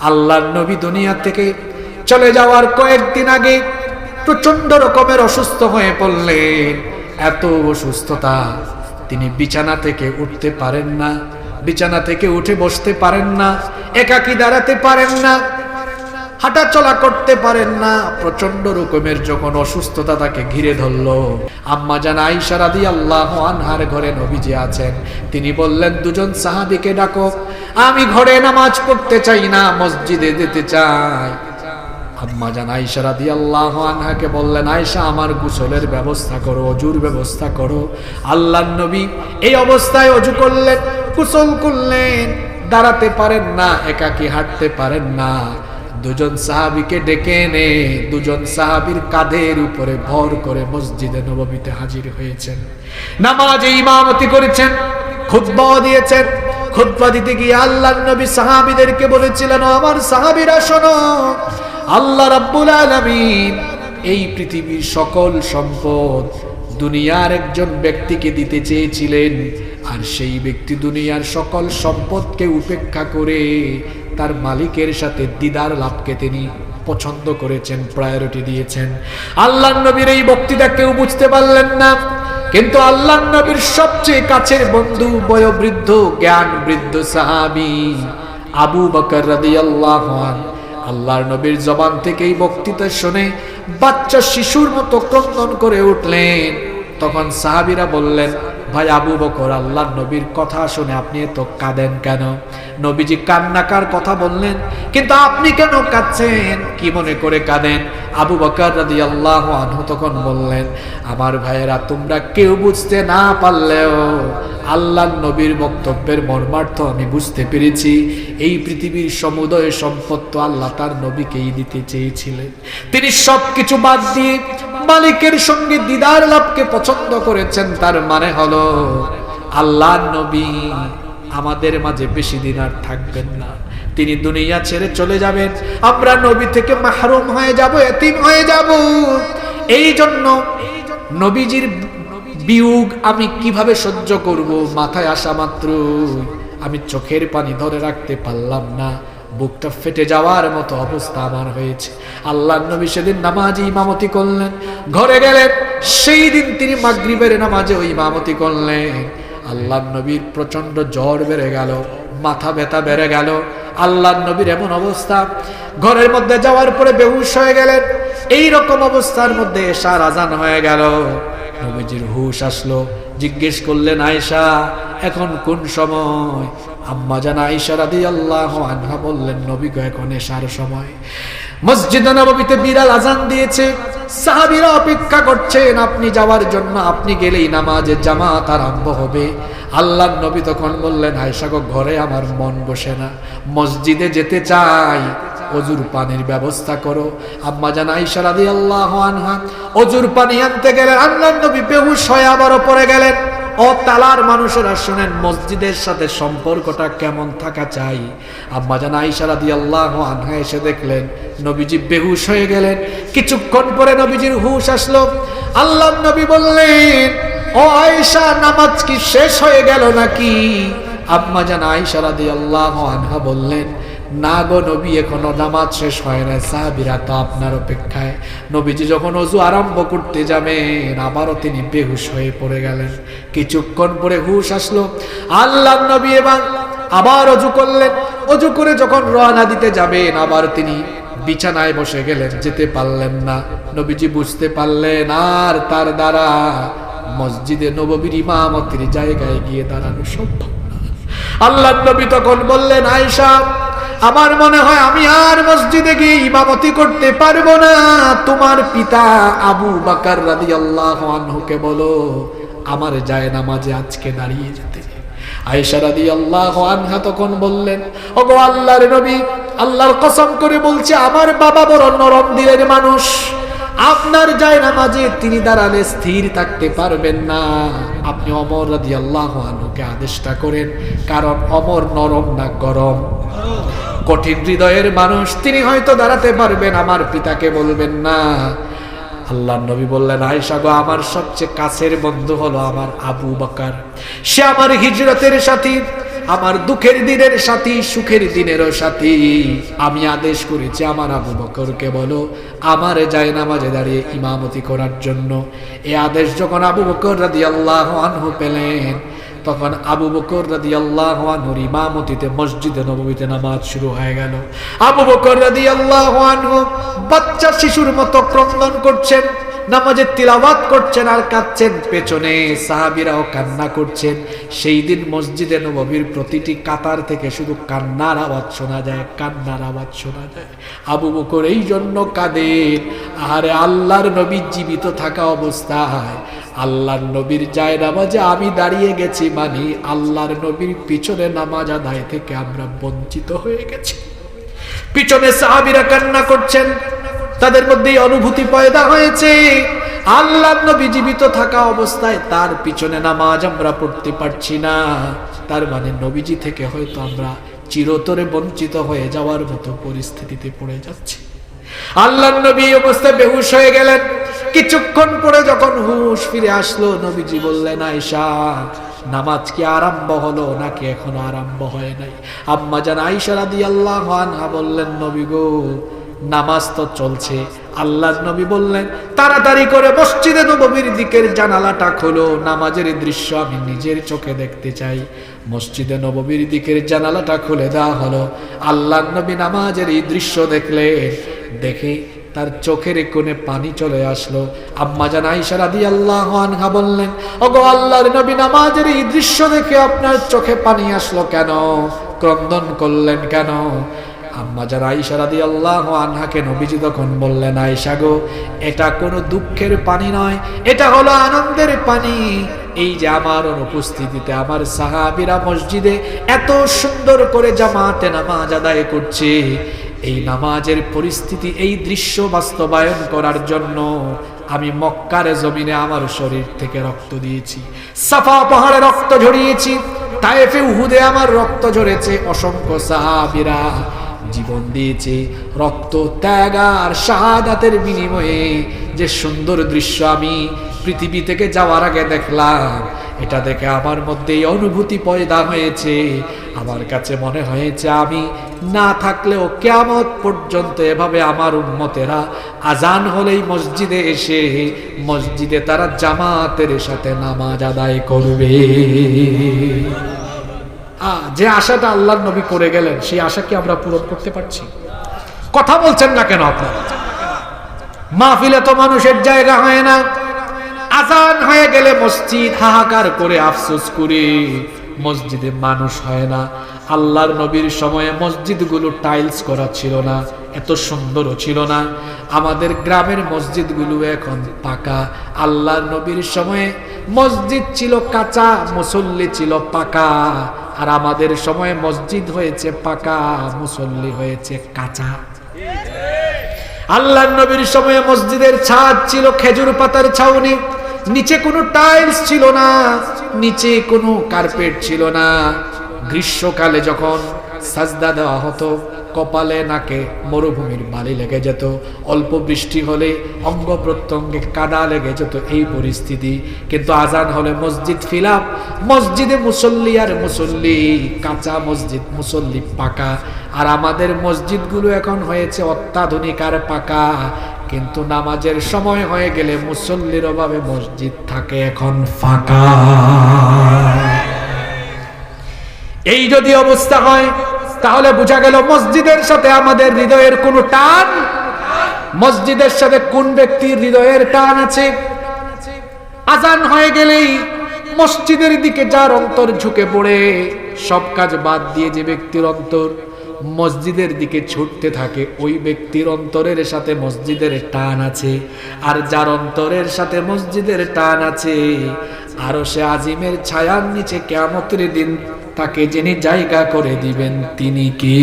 আল্লাহর নবী দুনিয়া থেকে চলে যাওয়ার কয়েকদিন আগে প্রচণ্ড রকমের অসুস্থ হয়ে পড়লেন। এত অসুস্থতা তিনি বিছানা থেকে উঠতে পারেন না, বিছানা থেকে উঠে বসতে পারেন না, একাকি দাঁড়াতে পারেন না। হাঁটা চলা করতে পারেন না। প্রচণ্ড রকমের যখন অসুস্থতা তাকে ঘিরে ধরলো। আম্মা জান আইসা রাদি আল্লাহ আনহার ঘরে নবীজি আছেন। তিনি বললেন, দুজন সাহাবিকে ডাকো। আমি ঘরে নামাজ পড়তে চাই না, মসজিদে যেতে চাই। আম্মা জান আইসা রাদি আল্লাহ আনহাকে বললেন আয়সা আমার গোসলের ব্যবস্থা করো, অজুর ব্যবস্থা করো। আল্লাহ নবী এই অবস্থায় অজু করলেন, গোসল করলেন। দাঁড়াতে পারেন না, একাকি হাঁটতে পারেন না। দুজন সাহাবিকে ডেকে এনে দুজন সাহাবির কাঁধের উপরে ভর করে মসজিদে নবমীতে হাজির হয়েছেন। নামাজে ইমামতি করেছেন, খুতবা দিয়েছেন। খুতবা দিতে গিয়ে আল্লাহ নবী সাহাবিদেরকে বলেছিলেন, আমার সাহাবিরা, শোনো, আল্লাহ রাব্বুল আলামিন এই পৃথিবীর সকল সম্পদ দুনিয়ার একজন ব্যক্তিকে দিতে চেয়েছিলেন, আর সেই ব্যক্তি দুনিয়ার সকল সম্পদকে উপেক্ষা করে তার মালিকের সাথে দিদার লাভকে তিনি পছন্দ করেছেন প্রায়োরিটি দিয়েছেন। আল্লাহ নবীর এই বক্তৃতা কেউ বুঝতে পারলেন না। কিন্তু আল্লাহ নবীর সবচেয়ে কাছের বন্ধু, বয়োবৃদ্ধ জ্ঞান বৃদ্ধ সাহাবি আবু বকর রাদিয়াল্লাহু আনহু। আল্লাহর নবীর জবান থেকে এই বক্তৃতা শুনে বাচ্চা শিশুর মতো ক্রন্দন করে উঠলেন। তখন সাহাবিরা বললেন ভাই আবু বকর, আল্লাহ নবীর কথা শুনে আপনি এত কাঁদেন কেন? নবীজি কান্নাকার কথা বললেন, কিন্তু আপনি কেন কাঁদছেন? কি মনে করে কাঁদেন? আবু বকর রাদি আল্লাহ আনহু তখন বললেন, আমার ভাইয়েরা, তোমরা কেউ বুঝতে না পারলেও আল্লাহ নবীর বক্তব্যের মর্মার্থ আমি বুঝতে পেরেছি। এই পৃথিবীর সমুদয় সম্পদ আল্লাহ তার নবীকেই দিতে চেয়েছিলেন। তিনি সব কিছু বাদ দিয়ে মালিকের সঙ্গে দিদার লাভকে পছন্দ করেছেন, তার মানে হলো আল্লাহ নবী আমাদের মাঝে বেশি দিন আর থাকবেন না। তিনি দুনিয়া ছেড়ে চলে যাবেন। আমরা নবী থেকে মাহরুম হয়ে যাব, এতিম হয়ে যাব। এই জন্য নবীজির বিয়োগ আমি কীভাবে সহ্য করব? মাথায় আসা মাত্র আমি চোখের পানি ধরে রাখতে পারলাম না। বুকটা ফেটে যাওয়ার মতো অবস্থা আমার হয়েছে। আল্লাহ নবী সেদিন নামাজে ইমামতি করলেন। ঘরে গেলেন সেই দিন তিনি মাগরিবের নামাজে ওই ইমামতি করলেন। আল্লাহ নবীর প্রচণ্ড জ্বর বেড়ে গেল, মাথা ব্যথা বেড়ে গেল। আল্লাহ নবীর এমন অবস্থা। ঘরের মধ্যে যাওয়ার পরে বেহুশ হয়ে গেলেন। এই রকম অবস্থার মধ্যে এশার আজান হয়ে গেল। নবীজির হুশ আসলো। জিজ্ঞেস করলেন, আয়েশা, এখন কোন সময়? আম্মা জান আয়েশা রাদিয়াল্লাহু আনহা বললেন, নবী গো, এখন এশার সময়। মসজিদ নববীতে বিড়াল আজান দিয়েছে। সাহাবীরা অপেক্ষা করছেন, আপনি যাওয়ার জন্য, আপনি গেলেই নামাজের জামাত আরম্ভ হবে। আল্লাহ নবী তখন বললেন, আয়েশা ঘরে আমার মন বসে না। মসজিদে যেতে চাই। অজুর পানির ব্যবস্থা করো। আম্মা জান আয়েশা রাদিয়াল্লাহু আনহা, অজুর পানি আনতে গেলেন আল্লাহ নবী বেহুশ হয়ে আবারও পড়ে গেলেন। ও তালার মানুষেরা শুনেন, মসজিদের সাথে সম্পর্কটা কেমন থাকা চাই? আম্মা জান আয়েশা আল্লাহ আনহা এসে দেখলেন, নবীজি বেহুশ হয়ে গেলেন। কিছুক্ষণ পরে নবীজির হুশ আসলো। আল্লাহ নবী বললেন, ও আয়েশা, নামাজ কি শেষ হয়ে গেল নাকি? আম্মা জান আয়েশা আল্লাহ আনহা বললেন না গো নবী, এখনও নামাজ শেষ হয় না সাহাবিরা তো আপনার অপেক্ষায়। নবীজি যখন অজু আরম্ভ করতে যাবেন, আবারও তিনি বেহুশ হয়ে পড়ে গেলেন। কিছুক্ষণ পরে হুশ আসলো। আল্লাহ নবী এবার আবার অজু করলেন। অজু করে যখন রওনা দিতে যাবেন, আবার তিনি বিছানায় বসে গেলেন, যেতে পারলেন না। নবীজি বুঝতে পারলেন, আর তার দ্বারা মসজিদে নববীর ইমামতির জায়গায় গিয়ে দাঁড়ানো সম্ভব আল্লাহ নবী তখন বললেন, আয়েশা আমার মনে হয় আমি আর মসজিদে গিয়ে ইমামতি করতে পারব না। তোমার পিতা আবু বাকার রাদি আল্লাহ আনহুকে বলো, আমার যায় নামাজে আজকে দাঁড়িয়ে যেতে আয়েশা রাদি আল্লাহ আনহা তখন বললেন, ওগো আল্লাহর নবী, আল্লাহর কসম করে বলছে, আমার বাবা বড় নরম দিলের মানুষ। আপনার যায় নামাজে তিনি দাঁড়ালে স্থির থাকতে পারবেন না। আপনি অমর রাদি আল্লাহ আনহুকে আদেশটা করেন, কারণ অমর নরম না গরম। কঠিন হৃদয়ের মানুষ, তিনি হয়তো দাঁড়াতে পারবেন, আমার পিতাকে বলবেন না। আল্লাহ নবী বললেন, আয়েশা গো, আমার সবচেয়ে কাছের বন্ধু হলো আমার আবু বকর। সে আমার হিজরতের সাথী, আমার দুঃখের দিনের সাথী, সুখের দিনেরও সাথী। আমি আদেশ করেছি, আমার আবু বকরকে বলো, আমার যায় নামাজে দাঁড়িয়ে ইমামতি করার জন্য। এ আদেশ যখন আবু বকর রাদি আল্লাহ আনহু পেলেন তখন আবু বকর রাদি আল্লাহ ইমামতিতে মসজিদে নবমীতে নামাজ শুরু হয়ে গেল। আবু বকর রাদি আল্লাহ বাচ্চা শিশুর মতো ক্রন্দন করছেন। নামাজের তিলাওয়াত করছেন আর কাঁদছেন পেছনে। সাহাবিরাও কান্না করছেন। সেই দিন মসজিদে নববীর প্রতিটি কাতার থেকে শুধু কান্নার আওয়াজ শোনা যায়, কান্নার আওয়াজ শোনা যায়। আবু বকর এই জন্য কাঁদেন আরে আল্লাহর নবী জীবিত থাকা অবস্থায়, আল্লাহর নবীর যায় নামাজে আমি দাঁড়িয়ে গেছি মানে আল্লাহর নবীর পিছনে নামাজ আদায় থেকে আমরা বঞ্চিত হয়ে গেছি। পিছনে সাহাবিরা কান্না করছেন তাদের মধ্যে অনুভূতি পয়দা হয়েছে। আল্লাহ নবী জীবিত থাকা অবস্থায় তার পিছনে নামাজ আমরা পড়তে পারছি না। তার মানে নবীজি থেকে হয়তো আমরা চিরতরে বঞ্চিত হয়ে যাওয়ার মতো পরিস্থিতিতে পড়ে যাচ্ছি। আল্লাহ নবী অবস্থায় বেহুশ হয়ে গেলেন। কিছুক্ষণ পরে যখন হুশ ফিরে আসলো, নবীজি বললেন আয়সা নামাজ কি আরম্ভ হলো নাকি এখনও আরম্ভ হয় নাই? আম্মা জান আইসা রাদিয়াল্লাহু আনহা বললেন, নবী গো নামাজ তো চলছে। আল্লাহ নবী বললেন, তাড়াতাড়ি করে মসজিদে নববীর দিকের জানালাটা খোলো। নামাজের দৃশ্য আমি নিজের চোখে দেখতে চাই। মসজিদে নববীর দিকের জানালাটা খুলে দেওয়া হলো। আল্লাহ নবী নামাজের এই দৃশ্য দেখলে দেখে তার চোখের কোণে পানি চলে আসলো। আম্মা জান আইসা রাদিয়াল্লাহু আনহা বললেন, ওগো আল্লাহর নবী নামাজের এই দৃশ্য দেখে আপনার চোখে পানি আসলো কেন? ক্রন্দন করলেন কেন? আম্মা যারা আইসা রাদি আল্লাহ আনহাকে নবীজি তখন বললেন আয়সা গো, এটা কোনো দুঃখের পানি নয়, এটা হলো আনন্দের পানি। এই যে আমার অনুপস্থিতিতে আমার সাহাবিরা মসজিদে এত সুন্দর করে জামাতে নামাজ আদায় করছে। এই নামাজের পরিস্থিতি, এই দৃশ্য বাস্তবায়ন করার জন্য আমি মক্কার জমিনে আমার শরীর থেকে রক্ত দিয়েছি, সাফা পাহাড়ে রক্ত ঝরিয়েছি তাইফে উহুদে আমার রক্ত ঝরেছে, অসংখ্য সাহাবিরা। জীবন দিয়েছে। রক্ত, ত্যাগ আর শাহাদাতের বিনিময়ে যে সুন্দর দৃশ্য আমি পৃথিবী থেকে যাওয়ার আগে দেখলাম, এটা দেখে আমার মধ্যে এই অনুভূতি পয়দা হয়েছে। আমার কাছে মনে হয়েছে আমি না থাকলেও কেমন পর্যন্ত এভাবে আমার উন্মতেরা আজান হলেই মসজিদে এসে মসজিদে তারা জামাতের সাথে নামাজ আদায় করবে। যে আশাটা আল্লাহ নবী করে গেলেন, সেই আশা কি আমরা পূরণ করতে পারছি? কথা বলছেন না কেন আপনারা? মাহফিলে তো মানুষের জায়গা হয় না। আজান হয়ে গেলে মসজিদ হাহাকার করে আফসোস করে, মসজিদে মানুষ হয় না। আল্লাহর নবীর সময়ে মসজিদগুলো টাইলস করা ছিল না, এত সুন্দরও ছিল না। আমাদের গ্রামের মসজিদগুলো এখন পাকা। আল্লাহর নবীর সময়ে মসজিদ ছিল কাঁচা, মুসল্লি ছিল পাকা। আর আমাদের সময়ে মসজিদ হয়েছে পাকা, মুসল্লি হয়েছে কাঁচা। আল্লাহ নবীর সময়ে মসজিদের ছাদ ছিল খেজুর পাতার ছাউনি, নিচে কোনো টাইলস ছিল না, নিচে কোনো কার্পেট ছিল না। গ্রীষ্মকালে যখন সাজদা দেওয়া হতো কপালে, নাকে মরুভূমির বালি লেগে যেত। অল্প বৃষ্টি হলে অঙ্গ প্রত্যঙ্গে কাদা লেগে যেত এই পরিস্থিতি। কিন্তু আজান হলে মসজিদ ফিলাপ, মসজিদে মুসল্লি আর মুসল্লি, কাঁচা মসজিদ, মুসল্লি পাকা। আর আমাদের মসজিদগুলো এখন হয়েছে অত্যাধুনিক আর পাকা। কিন্তু নামাজের সময় হয়ে গেলে মুসল্লির অভাবে মসজিদ থাকে এখন ফাঁকা। এই যদি অবস্থা হয় তাহলে বোঝা গেল মসজিদের সাথে আমাদের হৃদয়ের কোনো টান? মসজিদের সাথে কোন ব্যক্তির হৃদয়ের টান আছে? আজান হয়ে গেলেই মসজিদের দিকে যার অন্তর ঝুঁকে পড়ে, সব কাজ বাদ দিয়ে যে ব্যক্তির অন্তর মসজিদের দিকে ছুটতে থাকে, ওই ব্যক্তির অন্তরের সাথে মসজিদের টান আছে। আর যার অন্তরের সাথে মসজিদের টান আছে, আরও সে আজিমের ছায়ার নিচে কেমতের দিন তাকে যিনি জায়গা করে দিবেন তিনি কি?